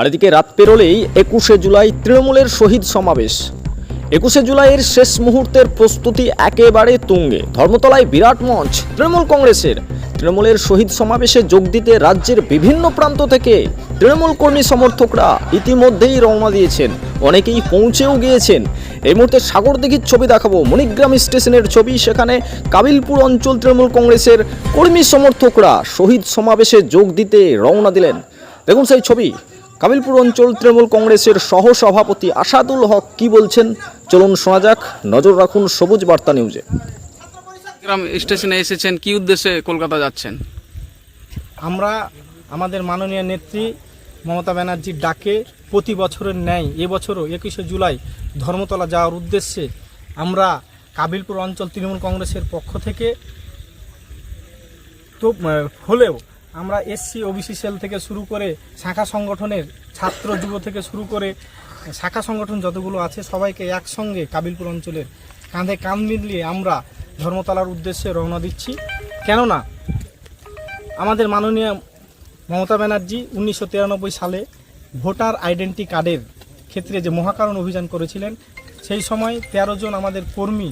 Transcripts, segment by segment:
আর এদিকে রাত পেরোলেই একুশে জুলাই তৃণমূলের শহীদ সমাবেশ। একুশে জুলাইয়ের শেষ মুহূর্তের প্রস্তুতি একেবারে তুঙ্গে। ধর্মতলায় বিরাট মঞ্চ, তৃণমূল কংগ্রেসের। তৃণমূলের শহীদ সমাবেশে যোগ দিতে রাজ্যের বিভিন্ন প্রান্ত থেকে তৃণমূল কর্মী সমর্থকরা ইতিমধ্যেই রওনা দিয়েছেন। অনেকেই পৌঁছেও গিয়েছেন। এই মুহূর্তে সাগরদিঘির ছবি দেখাবো। মণিগ্রাম স্টেশনের ছবি। সেখানে কাবিলপুর অঞ্চল তৃণমূল কংগ্রেসের কর্মী সমর্থকরা শহীদ সমাবেশে যোগ দিতে রওনা দিলেন। দেখুন সেই ছবি। কাবিলপুর অঞ্চল তৃণমূল কংগ্রেসের সহ সভাপতি আসাদুল হক কি বলছেন? চলুন শোনা যাক। নজর রাখুন সবুজ বার্তা নিউজে। গ্রাম স্টেশনে এসেছেন কি উদ্দেশ্যে কলকাতা যাচ্ছেন? আমরা আমাদের মাননীয় নেত্রী মমতা ব্যানার্জির ডাকে প্রতি বছরের ন্যায় এবছরও একুশে জুলাই ধর্মতলা যাওয়ার উদ্দেশ্যে আমরা কাবিলপুর অঞ্চল তৃণমূল কংগ্রেসের পক্ষ থেকে তো হলেও আমরা এসসি, ওবিসি সেল থেকে শুরু করে শাখা সংগঠনের ছাত্র, যুব থেকে শুরু করে শাখা সংগঠন যতগুলো আছে, সবাইকে একসঙ্গে কাবিলপুর অঞ্চলের কাঁধে কাঁধ মিলিয়ে আমরা ধর্মতলার উদ্দেশ্যে রওনা দিচ্ছি। কেননা আমাদের মাননীয় মমতা ব্যানার্জি উনিশশো তিরানব্বই সালে ভোটার আইডেন্টি কার্ডের ক্ষেত্রে যে মহাকারণ অভিযান করেছিলেন, সেই সময় তেরো জন আমাদের কর্মী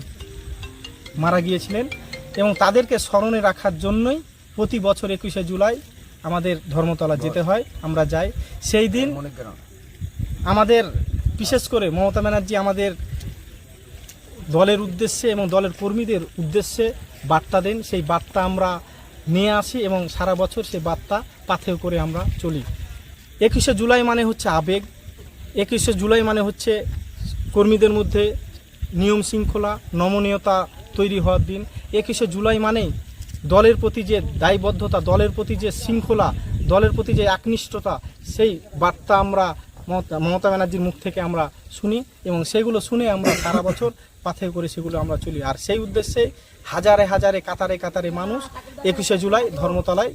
মারা গিয়েছিলেন এবং তাদেরকে স্মরণে রাখার জন্যই প্রতি বছর একুশে জুলাই আমাদের ধর্মতলা যেতে হয়, আমরা যাই। সেই দিন আমাদের, বিশেষ করে মমতা ব্যানার্জি আমাদের দলের উদ্দেশ্যে এবং দলের কর্মীদের উদ্দেশ্যে বার্তা দেন। সেই বার্তা আমরা নিয়ে আসি এবং সারা বছর সেই বার্তা পাথেয় করে আমরা চলি। একুশে জুলাই মানে হচ্ছে আবেগ। একুশে জুলাই মানে হচ্ছে কর্মীদের মধ্যে নিয়ম শৃঙ্খলা, নমনীয়তা তৈরি হওয়ার দিন। একুশে জুলাই মানেই দলের প্রতি যে দায়বদ্ধতা দলের প্রতি যে শৃঙ্খলা দলের প্রতি যে একনিষ্ঠতা সেই বার্তা আমরা মমতা ব্যানার্জির মুখ থেকে আমরা শুনি এবং সেগুলো শুনে আমরা সারা বছর পাথে করে সেগুলো আমরা চলি। আর সেই উদ্দেশ্যে হাজারে হাজারে কাতারে কাতারে মানুষ একুশে জুলাই ধর্মতলায়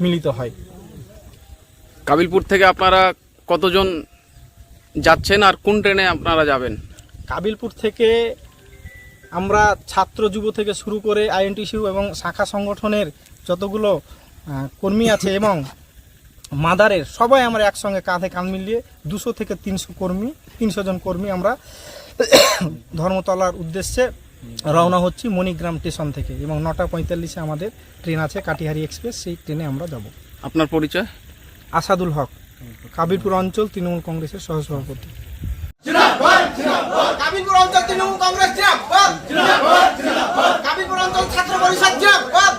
মিলিত হয়। কাবিলপুর থেকে আপনারা কতজন যাচ্ছেন আর কোন ট্রেনে আপনারা যাবেন? কাবিলপুর থেকে আমরা ছাত্র যুব থেকে শুরু করে আইএনটিসিউ এবং শাখা সংগঠনের যতগুলো কর্মী আছে এবং মাদারের সবাই আমরা একসঙ্গে কাঁধে কাঁধ মিলিয়ে দুশো থেকে তিনশো কর্মী তিনশো জন কর্মী আমরা ধর্মতলার উদ্দেশ্যে রওনা হচ্ছি মণিগ্রাম স্টেশন থেকে এবং নটা পঁয়তাল্লিশে আমাদের ট্রেন আছে কাটিহারি এক্সপ্রেস সেই ট্রেনে আমরা যাব। আপনার পরিচয়? আসাদুল হক কাবিরপুর অঞ্চল তৃণমূল কংগ্রেসের সহসভাপতি। কাবিলপুর অঞ্চল তৃণমূল কংগ্রেস জিরাবাদ কাবিলপুর অঞ্চল ছাত্র পরিষদ জিরাবাদ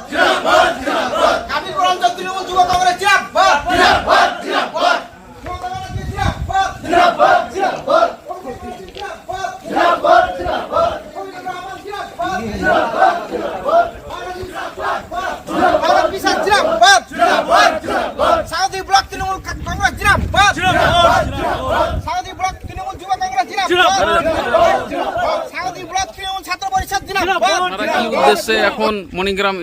কাবিলপুর অঞ্চল তৃণমূল যুব Congress Jirabad south block Trinamool Congress Jirabad south block Trinamool যুব কংগ্রেস জিরাবাদ সাউদি ব্লক তৃণমূল ছাত্র পরিষদ জিরাবাদ আপনারা কি উদ্দেশ্যে এখন মণিগ্রাম